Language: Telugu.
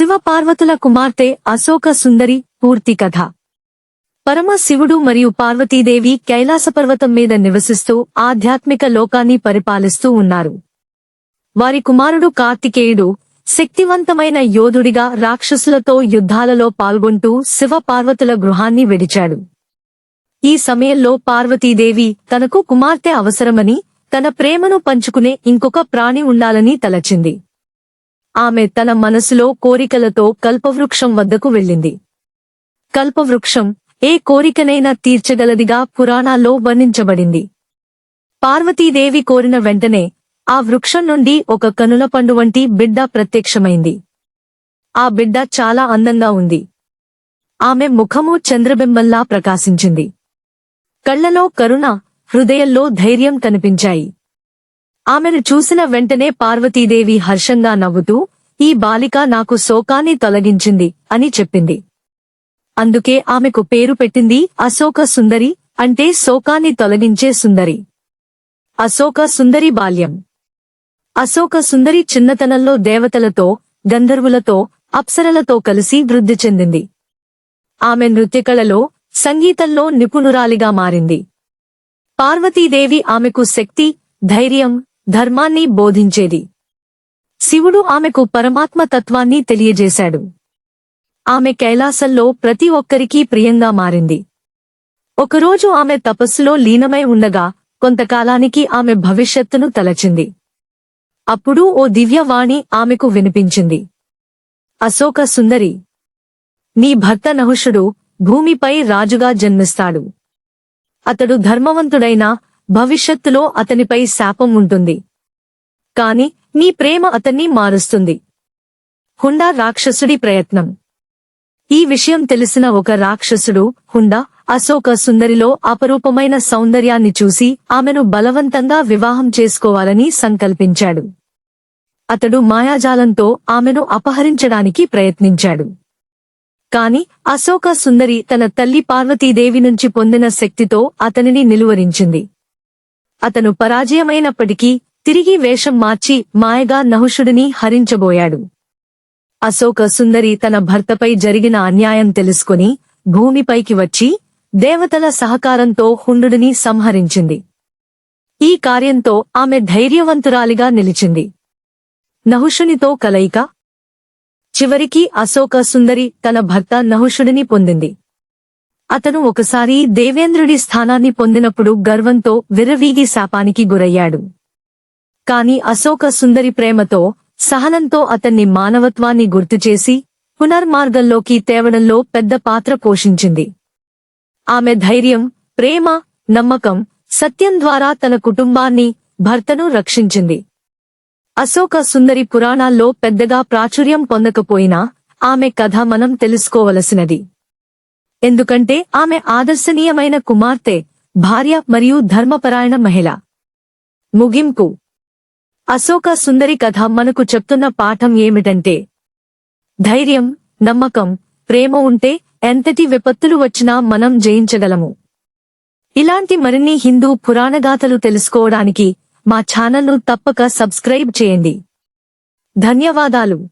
శివ పార్వతుల కుమార్తె అశోక సుందరి పూర్తి కథ. పరమ శివుడు మరియు పార్వతీదేవి కైలాసపర్వతం మీద నివసిస్తూ ఆధ్యాత్మిక లోకాన్ని పరిపాలిస్తూ ఉన్నారు. వారి కుమారుడు కార్తికేయుడు శక్తివంతమైన యోధుడిగా రాక్షసులతో యుద్ధాలలో పాల్గొంటూ శివ పార్వతుల గృహాన్ని విడిచాడు. ఈ సమయంలో పార్వతీదేవి తనకు కుమార్తె అవసరమని తన ప్రేమను పంచుకునే ఇంకొక ప్రాణి ఉండాలని తలచింది. ఆమె తన మనసులో కోరికలతో కల్పవృక్షం వద్దకు వెళ్ళింది. కల్పవృక్షం ఏ కోరికనైనా తీర్చగలదిగా పురాణాల్లో వర్ణించబడింది. పార్వతీదేవి కోరిన వెంటనే ఆ వృక్షం నుండి ఒక కనుల పండు వంటి బిడ్డ ప్రత్యక్షమైంది. ఆ బిడ్డ చాలా అందంగా ఉంది. ఆమె ముఖము చంద్రబింబంలా ప్రకాశించింది. కళ్ళలో కరుణ హృదయంలో ధైర్యం కనిపించాయి. ఆమెను చూసిన వెంటనే పార్వతీదేవి హర్షంగా నవ్వుతూ ఈ బాలిక నాకు శోకాన్ని తొలగించింది అని చెప్పింది. అందుకే ఆమెకు పేరు పెట్టింది అశోక సుందరి అంటే శోకాన్ని తొలగించే సుందరి. అశోక సుందరి బాల్యం. అశోక సుందరి చిన్నతనంలో దేవతలతో గంధర్వులతో అప్సరలతో కలిసి వృద్ధి చెందింది. ఆమె నృత్యకళలో సంగీతంలో నిపుణురాలిగా మారింది. పార్వతీదేవి ఆమెకు శక్తి ధైర్యం ధర్మాన్ని బోధించేది. శివుడు ఆమెకు పరమాత్మ తత్వాన్ని తెలియజేశాడు. ఆమె కైలాసంలో ప్రతి ఒక్కరికీ ప్రియంగా మారింది. ఒకరోజు ఆమె తపస్సులో లీనమై ఉండగా కొంతకాలానికి ఆమె భవిష్యత్తును తలచింది. అప్పుడు ఓ దివ్యవాణి ఆమెకు వినిపించింది. అశోక సుందరి నీ భర్త నహుషుడు భూమిపై రాజుగా జన్మిస్తాడు. అతడు ధర్మవంతుడైనా భవిష్యత్తులో అతనిపై శాపం ఉంటుంది. కాని నీ ప్రేమ అతన్ని మారుస్తుంది. హుండా రాక్షసుడి ప్రయత్నం. ఈ విషయం తెలిసిన ఒక రాక్షసుడు హుండా అశోక సుందరిలో అపరూపమైన సౌందర్యాన్ని చూసి ఆమెను బలవంతంగా వివాహం చేసుకోవాలని సంకల్పించాడు. అతడు మాయాజాలంతో ఆమెను అపహరించడానికి ప్రయత్నించాడు. కాని అశోక సుందరి తన తల్లి పార్వతీదేవి నుంచి పొందిన శక్తితో అతనిని నిలువరించింది. అతను పరాజయమైనప్పటికీ తిరిగి వేషం మార్చి మాయగా నహుషుడిని హరించబోయాడు. అశోక సుందరి తన భర్తపై జరిగిన అన్యాయం తెలుసుకుని భూమిపైకి వచ్చి దేవతల సహకారంతో హుండుడిని సంహరించింది. ఈ కార్యంతో ఆమె ధైర్యవంతురాలిగా నిలిచింది. నహుషునితో కలయిక. చివరికి అశోక సుందరి తన భర్త నహుషుడిని పొందింది. అతను ఒకసారి దేవేంద్రుడి స్థానాన్ని పొందినప్పుడు గర్వంతో విర్రవీగి శాపానికి గురయ్యాడు. కాని అశోక సుందరి ప్రేమతో సహనంతో అతన్ని మానవత్వాన్ని గుర్తుచేసి పునర్మార్గంలోకి తేవడంలో పెద్ద పాత్ర పోషించింది. ఆమె ధైర్యం ప్రేమ నమ్మకం సత్యం ద్వారా తన కుటుంబాన్ని భర్తను రక్షించింది. అశోక సుందరి పురాణాల్లో పెద్దగా ప్రాచుర్యం పొందకపోయినా ఆమె కథ మనం తెలుసుకోవలసినది. ఎందుకంటే ఆమె ఆదర్శనీయమైన కుమార్తె భార్య మరియు ధర్మపరాయణ మహిళ. ముగింపు. అశోక సుందరి కథ మనకు చెప్తున్న పాఠం ఏమిటంటే ధైర్యం నమ్మకం ప్రేమ ఉంటే ఎంతటి విపత్తులు వచ్చినా మనం జయించగలము. ఇలాంటి మరిన్ని హిందూ పురాణగాథలు తెలుసుకోవడానికి మా ఛానల్ను తప్పక సబ్స్క్రైబ్ చేయండి. ధన్యవాదాలు.